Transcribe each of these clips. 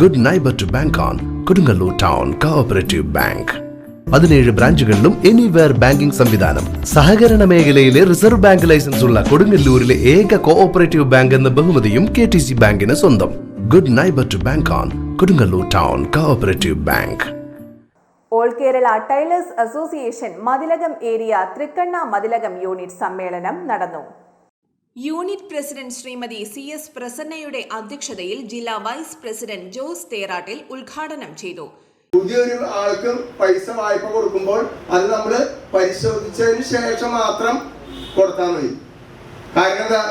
Good neighbour to bank on Kodungallur town cooperative bank പതിനേഴ് ബ്രാഞ്ചുകളിലും anywhere banking സംവിധാനം. സഹകരണ മേഖലയിലെ റിസർവ് ബാങ്ക് ലൈസൻസ് ഉള്ള കൊടുങ്ങല്ലൂരിലെ ഏക കോഓപ്പറേറ്റീവ് ബാങ്ക് എന്ന ബഹുമതിയും കെ ടി സി ബാങ്കിന് സ്വന്തം. Good neighbour to bank on Kodungallur town cooperative bank all Kerala tailors association Mathilakam area തൃക്കണ്ണ Mathilakam unit സമ്മേളനം നടന്നു unit president Shrimati C S പ്രസന്നയുടെ അധ്യക്ഷതയിൽ ജില്ലാ വൈസ് പ്രസിഡന്റ് ജോസ് തേറാട്ടിൽ ഉദ്ഘാടനം ചെയ്തു. പുതിയൊരു ആൾക്ക് പൈസ വായ്പ കൊടുക്കുമ്പോൾ അത് നമ്മൾ പരിശോധിച്ചതിന് ശേഷം മാത്രം കൊടുത്താൽ മതി. കാരണം എന്താ?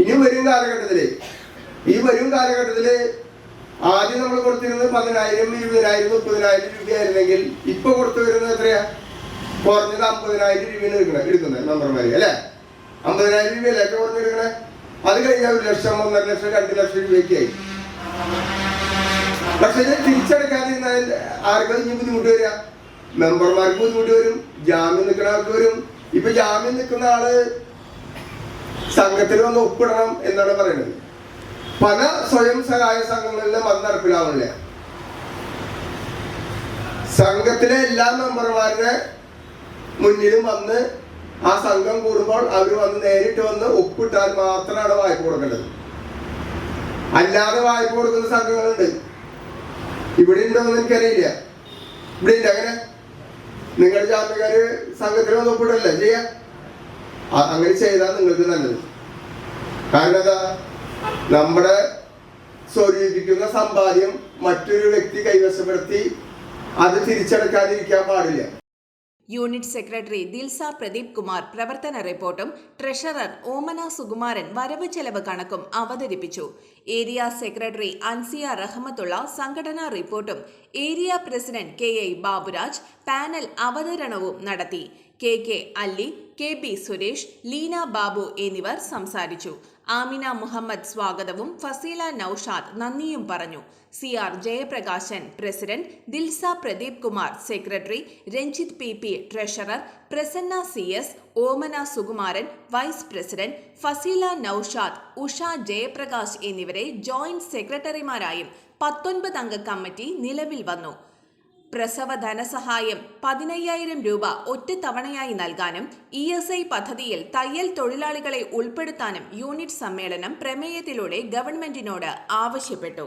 ഇനി വരും കാലഘട്ടത്തിൽ ഈ വരും കാലഘട്ടത്തിൽ ആദ്യം നമ്മൾ കൊടുത്തിരുന്നത് പതിനായിരം ഇരുപതിനായിരം മുപ്പതിനായിരം രൂപയായിരുന്നെങ്കിൽ ഇപ്പൊ കൊടുത്തു വരുന്നത് എത്രയാ? കുറഞ്ഞത് അമ്പതിനായിരം രൂപയാണ് എടുക്കുന്നത് മെമ്പർമാര് അല്ലെ? അമ്പതിനായിരം രൂപയല്ലേ? ഏറ്റവും കുറഞ്ഞ് അത് കഴിഞ്ഞാൽ ഒരു ലക്ഷം ഒന്നര ലക്ഷം രണ്ട് ലക്ഷം രൂപയ്ക്കായി പക്ഷെ ഇത് തിരിച്ചടക്കാതിരുന്നാൽ ആർക്കും ഇനി ബുദ്ധിമുട്ട് വരിക? മെമ്പർമാർക്ക് ബുദ്ധിമുട്ട് വരും ജാമ്യം നിൽക്കുന്നവർക്ക് വരും. ഇപ്പൊ ജാമ്യം നിൽക്കുന്ന ആൾ സംഘത്തിൽ വന്ന് ഒപ്പിടണം എന്നാണ് പറയുന്നത്. പല സ്വയം സഹായ സംഘങ്ങളിലും അത് നടപ്പിലാവുന്നില്ല. സംഘത്തിലെ എല്ലാ മെമ്പർമാരുടെ മുന്നിലും വന്ന് ആ സംഘം കൂടുമ്പോൾ അവർ വന്ന് നേരിട്ട് വന്ന് ഒപ്പിട്ടാൽ മാത്രമാണ് വായ്പ കൊടുക്കേണ്ടത്. അല്ലാതെ വായ്പ കൊടുക്കുന്ന സംഘങ്ങളുണ്ട്. ഇവിടെ ഉണ്ടോന്ന് എനിക്കറിയില്ല. ഇവിടെ ഉണ്ട് അങ്ങനെ. നിങ്ങളുടെ ജാമ്യക്കാര് സംഘത്തിൽ വന്ന് ഒപ്പിടല്ലേ ചെയ്യാ. അങ്ങനെ ചെയ്താൽ നിങ്ങൾക്ക് നല്ലത്. കാരണം എന്താ? നമ്മുടെ സ്വരൂപിക്കുന്ന സമ്പാദ്യം മറ്റൊരു വ്യക്തി കൈവശപ്പെടുത്തി അത് തിരിച്ചടക്കാതിരിക്കാൻ പാടില്ല. യൂണിറ്റ് സെക്രട്ടറി ദിൽസ പ്രദീപ് കുമാർ പ്രവർത്തന റിപ്പോർട്ടും ട്രഷറർ ഓമന സുകുമാരൻ വരവ് ചെലവ് കണക്കും അവതരിപ്പിച്ചു. ഏരിയ സെക്രട്ടറി അൻസിയ റഹ്മത്തുള്ള സംഘടനാ റിപ്പോർട്ടും area president K I Baburaj panel അവതരണവും നടത്തി. K K Alli K B Suresh Leena Babu എന്നിവർ സംസാരിച്ചു. ആമിന മുഹമ്മദ് സ്വാഗതവും ഫസീല നൌഷാദ് നന്ദിയും പറഞ്ഞു. C R Jayaprakashan president Dilsa Pradeep Kumar secretary Ranjith P P treasurer Prasanna C S Omana Sukumaran vice president Faseela Noushad Usha Jayaprakash എന്നിവരെ joint സെക്രട്ടറിമാരായും പത്തൊൻപത് അംഗ committee നിലവിൽ വന്നു. പ്രസവ ധനസഹായം പതിനയ്യായിരം രൂപ ഒറ്റത്തവണയായി നൽകാനും ഇ എസ് ഐ പദ്ധതിയിൽ തയ്യൽ തൊഴിലാളികളെ ഉൾപ്പെടുത്താനും യൂണിറ്റ് സമ്മേളനം പ്രമേയത്തിലൂടെ ഗവൺമെന്റിനോട് ആവശ്യപ്പെട്ടു.